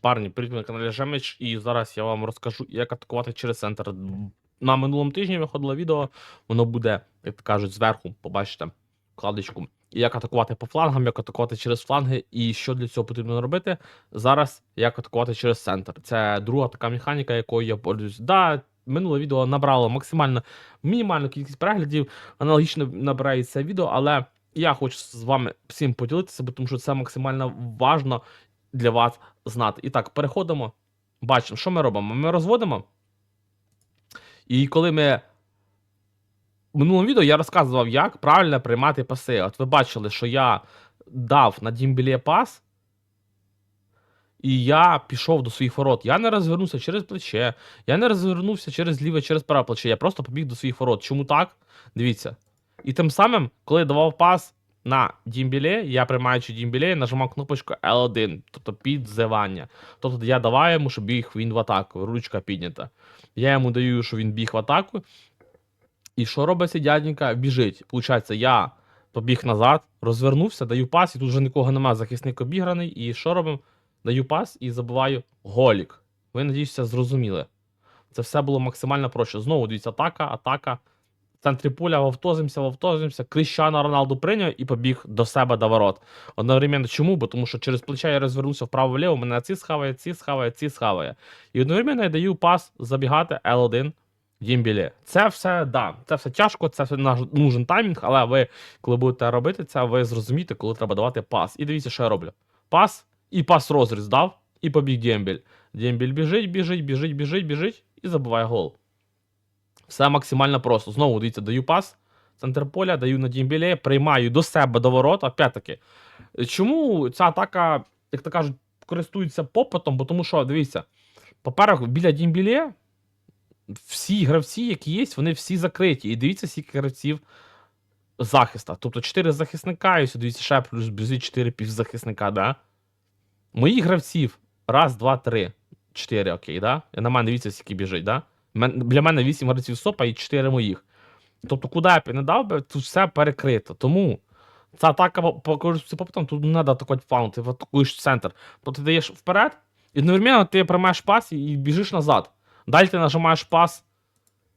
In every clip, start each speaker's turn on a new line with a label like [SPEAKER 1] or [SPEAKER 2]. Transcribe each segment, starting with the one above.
[SPEAKER 1] Парні, привіт на каналі Жемич, і зараз я вам розкажу, як атакувати через центр. На минулому тижні виходило відео, воно буде, як кажуть, зверху, побачите, вкладочку. Як атакувати по флангам, як атакувати через фланги, і що для цього потрібно робити. Зараз як атакувати через центр. Це друга така механіка, якою я пользуюсь. Да, минуле відео набрало максимально мінімальну кількість переглядів, аналогічно набирає це відео, але я хочу з вами всім поділитися, бо тому що це максимально важно для вас знати. І так, переходимо. Бачимо, що ми робимо? Ми розводимо. І коли ми. В минулому відео я розказував, як правильно приймати паси. От ви бачили, що я дав на Дімбілє пас, і я пішов до своїх ворот. Я не розвернувся через плече, я не розвернувся через ліве, через праве плече. Я просто побіг до своїх ворот. Чому так? Дивіться. І тим самим, коли я давав пас на Дімбіле, я приймаючи Дімбіле, нажимав кнопочку L1, тобто підзивання. Тобто я давав йому, щоб біг він в атаку, ручка піднята. Я йому даю, що він біг в атаку. І що робить цей дяденька? Біжить. Получається, я побіг назад, розвернувся, даю пас, і тут вже нікого немає, захисник обіграний. І що робимо? Даю пас і забиваю голік. Ви надіюся, зрозуміли. Це все було максимально проще. Знову дивіться, атака, атака. В центрі поля вовтозимося, вовтозимося. Кріщано Роналду прийняв і побіг до себе до ворот. Одновременно чому? Бо тому що через плече я розвернувся вправо-вліво, мене ці схаває, ці схаває, ці схаває. І одновременно я даю пас забігати L1 Дімбілі. Це все, да, це все тяжко, це все нужен таймінг, але ви, коли будете робити це, ви зрозумієте, коли треба давати пас. І дивіться, що я роблю. Пас і пас розріз дав, і побіг Дємбіль. Дємбіль біжить, біжить, біжить, біжить, біжить і забиває гол. Все максимально просто. Знову дивіться, даю пас, центр поля, даю на Дімбіле, приймаю до себе до ворот. Опять-таки. Чому ця атака, як то кажуть, користується попитом? Бо тому що, дивіться, по-перше, біля Дімбіле всі гравці, які є, вони всі закриті. І дивіться, скільки гравців захиста. Тобто 4 захисника, і дивіться, ще плюс 4 півзахисника, да? Моїх гравців. Раз, два, три. Чотири, окей, да? І на мене дивіться, скільки біжить, да? Для мене 8 гравців сопа і 4 моїх. Тобто, куди я б не дав би, тут все перекрито. Тому ця атака по попитом, тут не треба атакувати фланг, ти атакуєш в центр. Тобто ти даєш вперед, і одновременно ти приймаєш пас і біжиш назад. Далі ти нажимаєш пас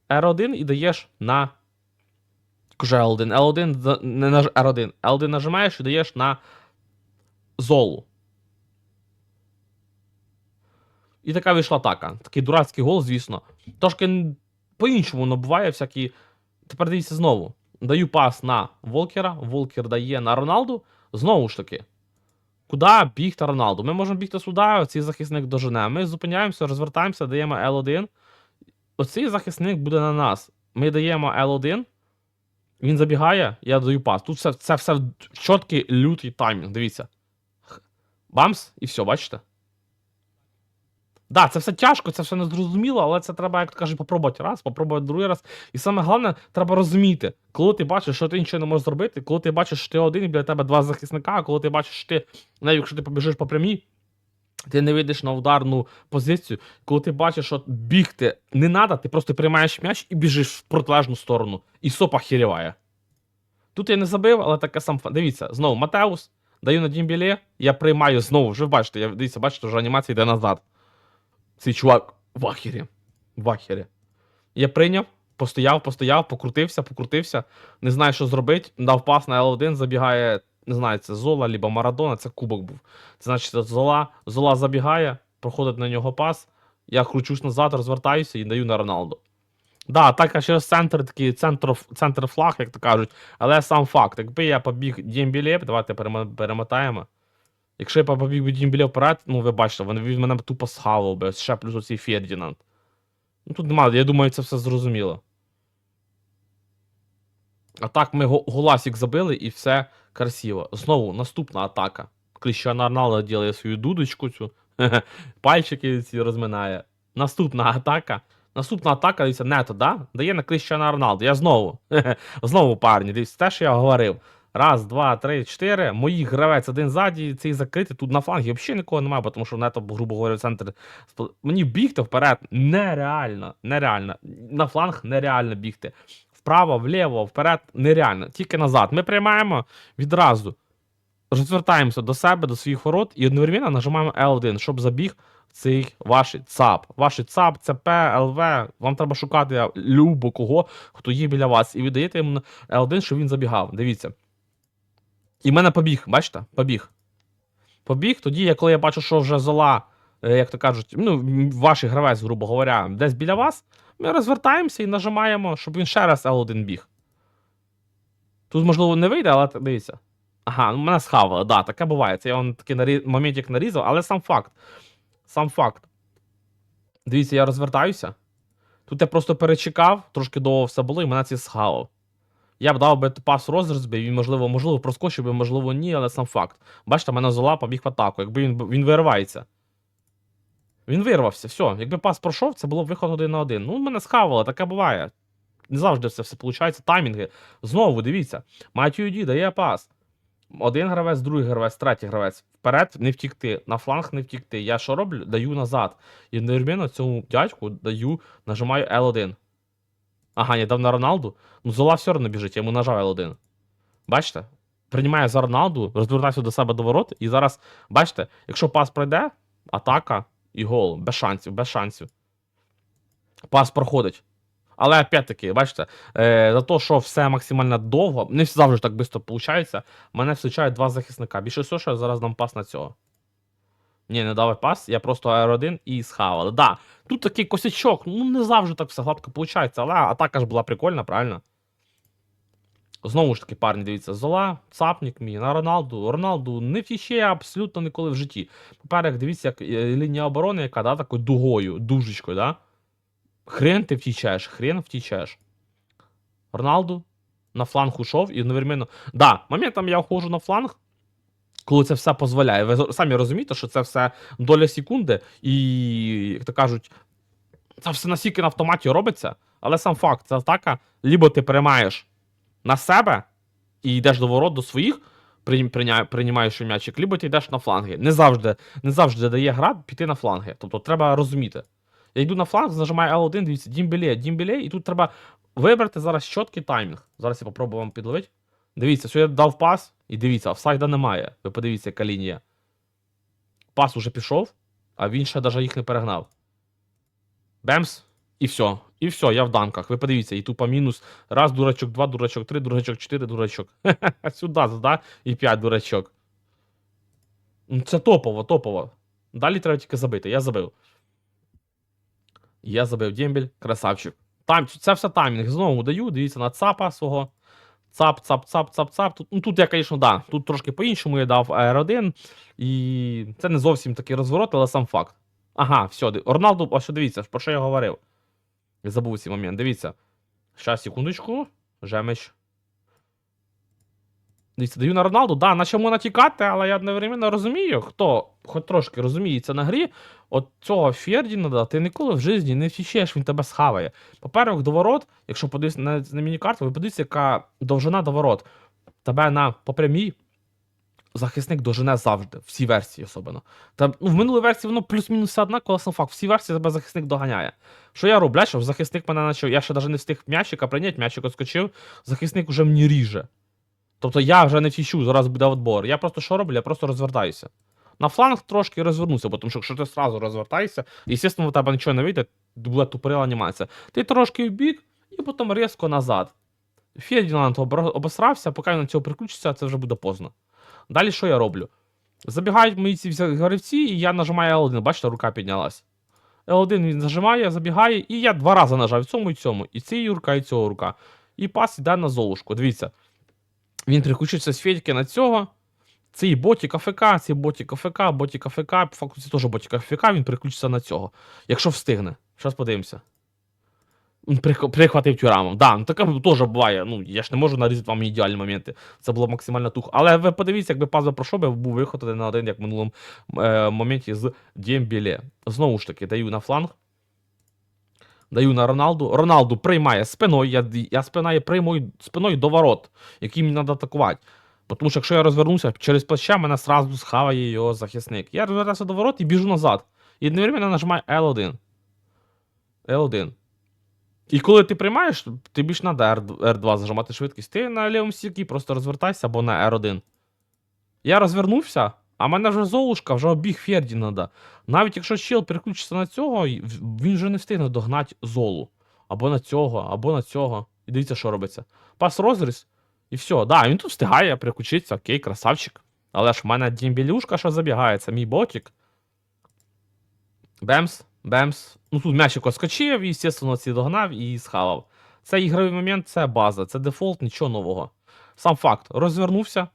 [SPEAKER 1] R1 і даєш на. Кажу L1. L1 не наж... R1. L1 нажимаєш і даєш на золу. І така вийшла атака. Такий дурацький гол, звісно. Трошки по-іншому набуває всякі. Тепер дивіться знову. Даю пас на Волкера. Волкер дає на Роналду. Знову ж таки. Куди бігти Роналду? Ми можемо бігти сюди, цей захисник дожене. Ми зупиняємося, розвертаємося, даємо L1. Оцей захисник буде на нас. Ми даємо L1. Він забігає, я даю пас. Тут все, це все чіткий лютий таймінг. Дивіться. Бамс, і все, бачите? Да, це все тяжко, це все незрозуміло, але це треба, як то кажуть, попробувати раз, попробувати другий раз. І саме головне, треба розуміти, коли ти бачиш, що ти нічого не можеш зробити, коли ти бачиш, що ти один і біля тебе два захисника, а коли ти бачиш, що ти, навіть якщо ти побіжиш по прямій, ти не вийдеш на ударну позицію, коли ти бачиш, що бігти не треба, ти просто приймаєш м'яч і біжиш в протилежну сторону. І сопа хіріває. Тут я не забив, але таке сам. Дивіться, знову Матеус, даю на Дімбіле, я приймаю знову. Вже бачите, я, дивіться, бачите, вже анімація йде назад. Цей чувак в ахері. В ахері. Я прийняв, постояв, постояв, покрутився, покрутився. Не знаю, що зробити. Дав пас на L1, забігає, не знаю, це Зола, либо Марадона, це кубок був. Це значить, це Зола, Зола забігає, проходить на нього пас. Я кручусь назад, розвертаюся і даю на Роналду. Да, атака через центр, такий центр, центр флаг, як то кажуть. Але сам факт, якби я побіг Дімбілє, давайте перемотаємо. Якщо я побіг би Дімбілє вперед, ну ви бачите, він, мене б тупо схавав би, ще плюс оцей Фердінанд. Ну тут немає, я думаю, це все зрозуміло. А так ми го- голасик забили і все красиво. Знову наступна атака. Кріщано Роналдо ділає свою дудочку цю. Пальчики ці розминає. Наступна атака. Наступна атака, дивіться, нето, да? Дає на Кріщано Роналдо. Я знову. знову парні. Дивіться, те, що я говорив. Раз, два, три, чотири. Моїх гравець один ззаді, цей закритий. Тут на флангі взагалі нікого немає, тому що нето, грубо говоря, центр. Мені бігти вперед нереально. Нереально. На фланг нереально бігти. Вправо, вліво, вперед нереально. Тільки назад. Ми приймаємо відразу. розвертаємося до себе, до своїх ворот, і одновременно нажимаємо L1, щоб забіг цей ваш ЦАП. Ваш ЦАП, ЦП, ЛВ. Вам треба шукати любо кого, хто є біля вас, і ви даєте йому L1, щоб він забігав. Дивіться. І в мене побіг, бачите? Побіг. Побіг, тоді, я- коли я бачу, що вже зола, е, як то кажуть, ну, ваш гравець, грубо говоря, десь біля вас, ми розвертаємося і нажимаємо, щоб він ще раз L1 біг. Тут, можливо, не вийде, але дивіться. Ага, ну мене схавали, да, таке буває. Це я вам такий нарі... моментик нарізав, але сам факт. Сам факт. Дивіться, я розвертаюся. Тут я просто перечекав, трошки довго все було, і мене це схавав. Я б дав би пас розріз би, він, можливо, можливо, проскочив би, можливо, ні, але сам факт. Бачите, мене зола побіг в атаку. Якби він, він виривається. Він вирвався, все. Якби пас пройшов, це було б виход один на один. Ну, мене схавало, таке буває. Не завжди це все виходить. Таймінги. Знову дивіться. Матью Ді дає пас. Один гравець, другий гравець, третій гравець. Вперед не втікти, на фланг не втікти. Я що роблю? Даю назад. І одновременно цьому дядьку даю, нажимаю L1. Ага, я дав на Роналду. Ну, Зола все одно біжить, я йому нажав L1. Бачите? Приймає за Роналду, розвертаюся до себе до ворот, і зараз, бачите, якщо пас пройде, атака і гол. Без шансів, без шансів. Пас проходить. Але опять-таки, бачите, е, за те, що все максимально довго, не завжди так швидко виходить, мене встрічають два захисника. Більше всього, що я зараз дам пас на цього. Ні, не дав пас, я просто аер-1 і схавали. Да, тут такий косячок, ну не завжди так все гладко виходить, але атака ж була прикольна, правильно? Знову ж таки, парні, дивіться, Зола, цапник мій, на Роналду. Роналду не фіще абсолютно ніколи в житті. Поперек, дивіться, як е, лінія оборони, яка, да, такою дугою, дужечкою, да? Хрен ти втічеш, хрен втічеш. Роналду на фланг ушов і одновременно. Да, моментом я входжу на фланг, коли це все дозволяє. Ви самі розумієте, що це все доля секунди, і, як то кажуть, це все настільки на автоматі робиться, але сам факт, це атака, либо ти приймаєш на себе і йдеш до ворот до своїх, прийм- приймаєш м'ячик, либо ти йдеш на фланги. Не завжди, не завжди дає гра піти на фланги. Тобто треба розуміти. Я йду на фланг, нажимаю L1, дивіться, дімбеле, дімбеле, і тут треба вибрати зараз чіткий таймінг. Зараз я попробую вам підловити. Дивіться, що я дав пас, і дивіться, офсайда немає. Ви подивіться, яка лінія. Пас уже пішов, а він ще навіть їх не перегнав. Бемс, і все. І все, я в данках. Ви подивіться, і тупо мінус. Раз, дурачок, два, дурачок, три, дурачок, чотири, дурачок. Сюди, да? І п'ять дурачок. Ну, Це топово, топово. Далі треба тільки забити. Я забив. Я забив дембель, красавчик. Там, це все таймінг. Знову даю, дивіться на цапа свого. Цап, цап, цап, цап, цап. Тут, ну, тут я, звісно, да. Тут трошки по-іншому я дав R1. І це не зовсім такий розворот, але сам факт. Ага, все. Роналду, а що дивіться, про що я говорив. Забув цей момент. Дивіться. Щас, секундочку. Жемич. Дивіться, даю на Роналду, да, наче можна тікати, але я одновременно розумію, хто хоч трошки розуміється на грі, от цього Фердінанда ти ніколи в житті не втічеш, він тебе схаває. По-перше, до ворот, якщо подивитися на, на міні-карту, ви подивіться, яка довжина до ворот. Тебе на по прямій захисник дожене завжди, всі версії особливо. Та, ну, в минулій версії воно плюс-мінус але сам факт, всі версії тебе захисник доганяє. Що я роблю, що захисник мене начав, я ще навіть не встиг м'ячика прийняти, м'ячик отскочив, захисник уже мені ріже. Тобто я вже не втічу, зараз буде відбор. Я просто що роблю? Я просто розвертаюся. На фланг трошки розвернуся, бо тому що якщо ти одразу розвертаєшся, і, звісно, у тебе нічого не вийде, буде тупорила анімація. Ти трошки в бік і потім різко назад. Фердінанд обосрався, поки він на цього приключиться, це вже буде поздно. Далі що я роблю? Забігають мої ці гравці, і я нажимаю L1. Бачите, рука піднялась. L1 він нажимає, забігає, і я два рази нажав і цьому і цьому. І цій рука, і цього рука. І пас йде на золушку. Дивіться. Він переключився з Федьки на цього. Цей ботік АФК, цей ботік АФК, ботік АФК, по факту це теж ботік АФК, він переключиться на цього. Якщо встигне. Зараз подивимося. Прих- Прихватив тюрамом. Да, ну таке теж буває. Ну, я ж не можу нарізати вам ідеальні моменти. Це було максимально тухо. Але ви подивіться, якби паза пройшов, би був виход один на один, як в минулому е, моменті з Дємбіле. Знову ж таки, даю на фланг. Даю на Роналду. Роналду приймає спиною. Я, я спинаю приймою спиною до ворот, які мені треба атакувати. Тому що якщо я розвернуся через плече, мене сразу схаває його захисник. Я розвертаюся до ворот і біжу назад. І одновременно нажимаю L1. L1. І коли ти приймаєш, ти більш треба R2 зажимати швидкість. Ти на лівому стікі просто розвертайся або на R1. Я розвернувся, а мене вже Золушка, вже обіг Фердінанда. Навіть якщо чел переключиться на цього, він вже не встигне догнати Золу. Або на цього, або на цього. І дивіться, що робиться. Пас розріз, і все. Да, він тут встигає переключитися, окей, красавчик. Але ж в мене дімбілюшка, що забігає, це мій ботик. Бемс, бемс. Ну тут м'ячик отскочив, і, естественно, ці догнав і схавав. Це ігровий момент, це база, це дефолт, нічого нового. Сам факт, розвернувся.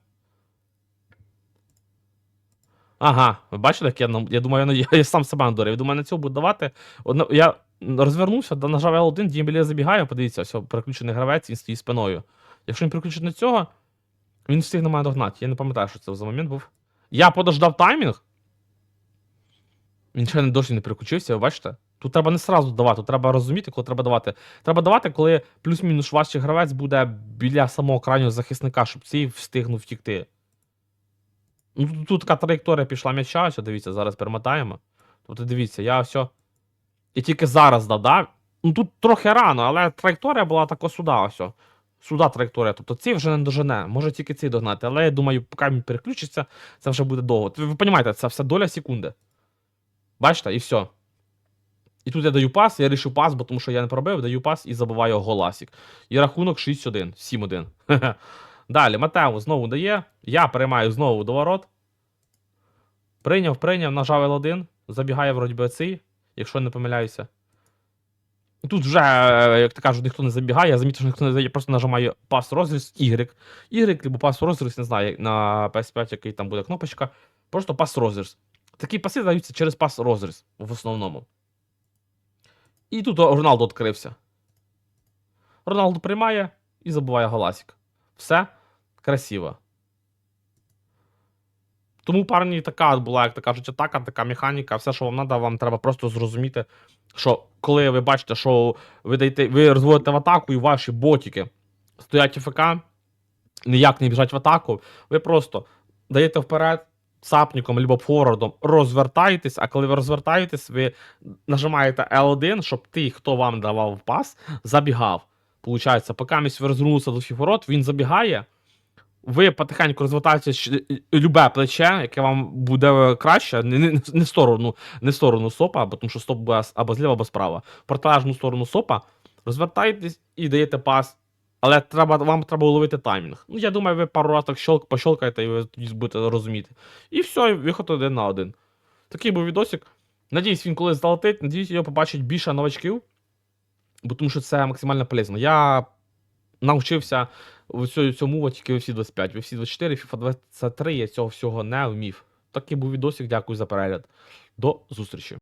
[SPEAKER 1] Ага, ви бачите, як я, я думаю, я, я сам себе надурив. Я думаю, на цього буду давати. Одна- Я розвернувся, нажав L1, Дімбеле забігає, подивіться, все, переключений гравець, він стоїть спиною. Якщо він переключить на цього, він встигне мене догнати. Я не пам'ятаю, що це за момент був. Я подождав таймінг. Він ще не досі не переключився, ви бачите? Тут треба не сразу давати, тут треба розуміти, коли треба давати. Треба давати, коли плюс-мінус ваш гравець буде біля самого крайнього захисника, щоб цей встигнув втікти. Ну, тут, така траєкторія пішла м'яча, ось, дивіться, зараз перемотаємо. Тобто дивіться, я все. І тільки зараз додав. Ну тут трохи рано, але траєкторія була така сюди, ось. Сюди траєкторія. Тобто цей вже не дожене, може тільки цей догнати. Але я думаю, поки він переключиться, це вже буде довго. Ви, розумієте, це все доля секунди. Бачите, і все. І тут я даю пас, я рішив пас, бо тому що я не пробив, даю пас і забиваю голасик. І рахунок 6-1, 7-1. Далі, Матео знову дає. Я переймаю знову до ворот. Прийняв, прийняв, нажав L1. Забігає вроді би цей, якщо не помиляюся. Тут вже, як ти кажуть, ніхто не забігає, я замітив, що ніхто не забігає, я просто нажимаю пас розріз Y. Y, або пас розріз, не знаю, на PS5, який там буде кнопочка. Просто пас розріз. Такі паси даються через пас розріз в основному. І тут Роналду відкрився. Роналду приймає і забуває голасик. Все красиво. Тому, парні, така була, як то кажуть, атака, така механіка, все, що вам треба, вам треба просто зрозуміти, що коли ви бачите, що ви даєте, ви розводите в атаку і ваші ботики стоять ФК, ніяк не біжать в атаку, ви просто даєте вперед сапником або форвардом, розвертаєтесь, а коли ви розвертаєтесь, ви нажимаєте L1, щоб той, хто вам давав пас, забігав. Получається, поки місь розвернулися до ворот, він забігає. Ви потихеньку розвертаєте любе плече, яке вам буде краще, не, не, не сторону, не сторону сопа, бо тому що стоп буде або зліва, або справа. В протилежну сторону сопа, розвертаєтесь і даєте пас. Але треба, вам треба уловити таймінг. Ну, я думаю, ви пару разів так щелк, пощелкаєте, і ви тоді будете розуміти. І все, виход один на один. Такий був відосик. Надіюсь, він колись залетить, надіюсь, його побачить більше новачків, бо тому що це максимально полезно. Я навчився в цьому, от тільки UFC 25. UFC 24, FIFA 23 я цього всього не вмів. Такий був відосик, дякую за перегляд. До зустрічі.